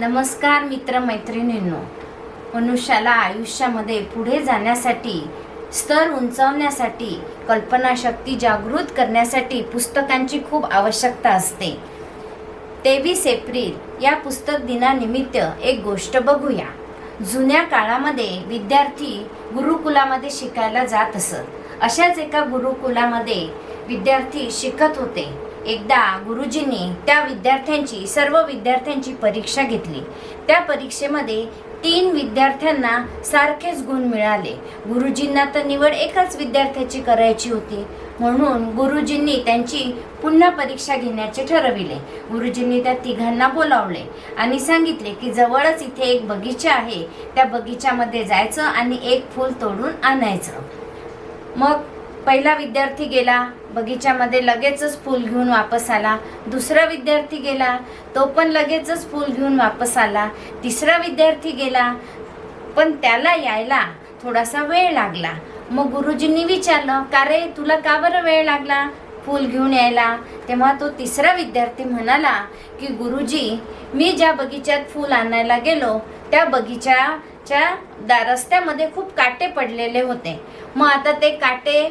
नमस्कार मित्र मैत्रिणींनो मनुष्याला आयुष्यामध्ये पुढे जाण्यासाठी स्तर उंचावण्यासाठी कल्पनाशक्ती जागृत करण्यासाठी पुस्तकांची खूप आवश्यकता असते. तेवीस एप्रिल या पुस्तक दिनानिमित्त एक गोष्ट बघूया. जुन्या काळामध्ये विद्यार्थी गुरुकुलामध्ये शिकायला जात असत. अशाच एका गुरुकुलामध्ये विद्यार्थी शिकत होते. एकदा गुरुजींनी त्या विद्यार्थ्यांची सर्व विद्यार्थ्यांची परीक्षा घेतली. त्या परीक्षेमध्ये तीन विद्यार्थ्यांना सारखेच गुण मिळाले. गुरुजींना तर निवड एकाच विद्यार्थ्याची करायची होती. म्हणून गुरुजींनी त्यांची पुन्हा परीक्षा घेण्याचे ठरविले. गुरुजींनी त्या तिघांना बोलावले आणि सांगितले की जवळच इथे एक बगीचा आहे. त्या बगीच्यामध्ये जायचं आणि एक फूल तोडून आणायचं. मग पहिला विद्यार्थी गेला बगीच्यामध्ये लगेचच फूल घेऊन वापस आला. दुसरा विद्यार्थी गेला तो पण लगेचच फूल घेऊन वापस आला. तिसरा विद्यार्थी गेला पण त्याला यायला थोडासा वेळ लागला. मग गुरुजींनी विचारलं का रे तुला का बरं वेळ लागला फूल घेऊन यायला? तेव्हा तो तिसरा विद्यार्थी म्हणाला की गुरुजी मी ज्या बगीच्यात फूल आणायला गेलो त्या बगीच्याच्या दा रस्त्यामध्ये खूप काटे पडलेले होते. मग आता ते काटे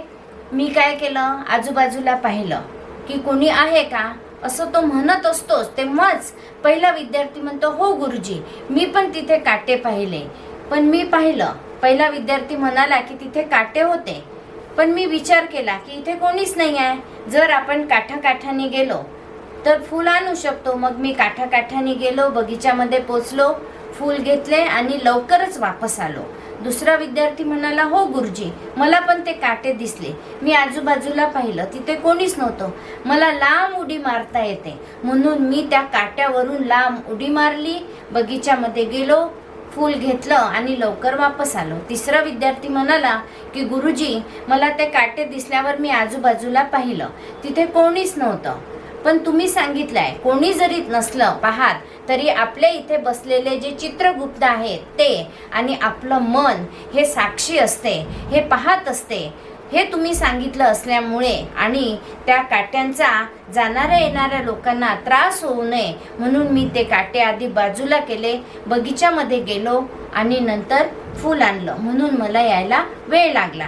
मी काय केलं? आजूबाजूला पाहिलं की कोणी आहे का? असं तो म्हणत असतोच. तेव्हाच पहिला विद्यार्थी म्हणतो हो गुरुजी मी पण तिथे काटे पाहिले. पण मी पाहिलं पहिला विद्यार्थी म्हणाला की तिथे काटे होते. पण मी विचार केला की इथे कोणीच नाही आहे. जर आपण काठाकाठाने गेलो तर फूल आणू शकतो. मग मी काठाकाठाने गेलो बगीच्यामध्ये पोचलो फूल घेतले आणि लवकरच वापस आलो. दुसरा विद्यार्थी म्हणाला हो गुरुजी मला पण ते काटे दिसले. मी आजूबाजूला पाहिलं तिथे कोणीच नव्हतं. मला लांब उडी मारता येते. म्हणून मी त्या काट्यावरून लांब उडी मारली बगीच्यामध्ये गेलो फूल घेतलं आणि लवकर वापस आलो. तिसरा विद्यार्थी म्हणाला की गुरुजी मला ते काटे दिसल्यावर मी आजूबाजूला पाहिलं. तिथे कोणीच नव्हतं. पण तुम्ही सांगितलंय कोणी जरी नसलं पाहात तरी आपल्या इथे बसलेले जे चित्रगुप्त आहेत ते आणि आपलं मन हे साक्षी असते हे पाहत असते हे तुम्ही सांगितलं असल्यामुळे आणि त्या काट्यांचा जाणाऱ्या येणाऱ्या लोकांना त्रास होऊ नये म्हणून मी ते काटे आधी बाजूला केले बगीच्यामध्ये गेलो आणि नंतर फूल आणलं म्हणून मला यायला वेळ लागला.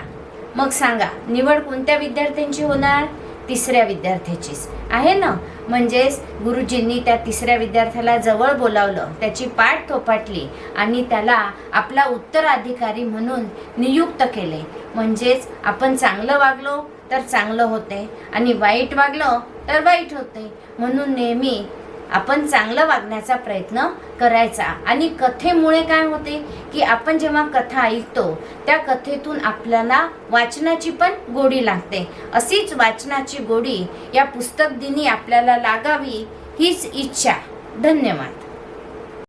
मग सांगा निवड कोणत्या विद्यार्थ्यांची होणार? तिसऱ्या विद्यार्थ्याचीच. आहे ना? म्हणजेच गुरुजींनी त्या तिसऱ्या विद्यार्थ्याला जवळ बोलावलं त्याची पाठ थोपाटली आणि त्याला आपला उत्तराधिकारी म्हणून नियुक्त केले. म्हणजेच आपण चांगलं वागलो तर चांगलं होते आणि वाईट वागलं तर वाईट होते. म्हणून नेहमी आपण चांगलं वागण्याचा प्रयत्न करायचा. आणि कथेमुळे काय होते की आपण जेव्हा कथा ऐकतो त्या कथेतून आपल्याला वाचनाची पण गोडी लागते. अशीच वाचनाची गोडी या पुस्तक दिनी आपल्याला लागावी हीच इच्छा. धन्यवाद.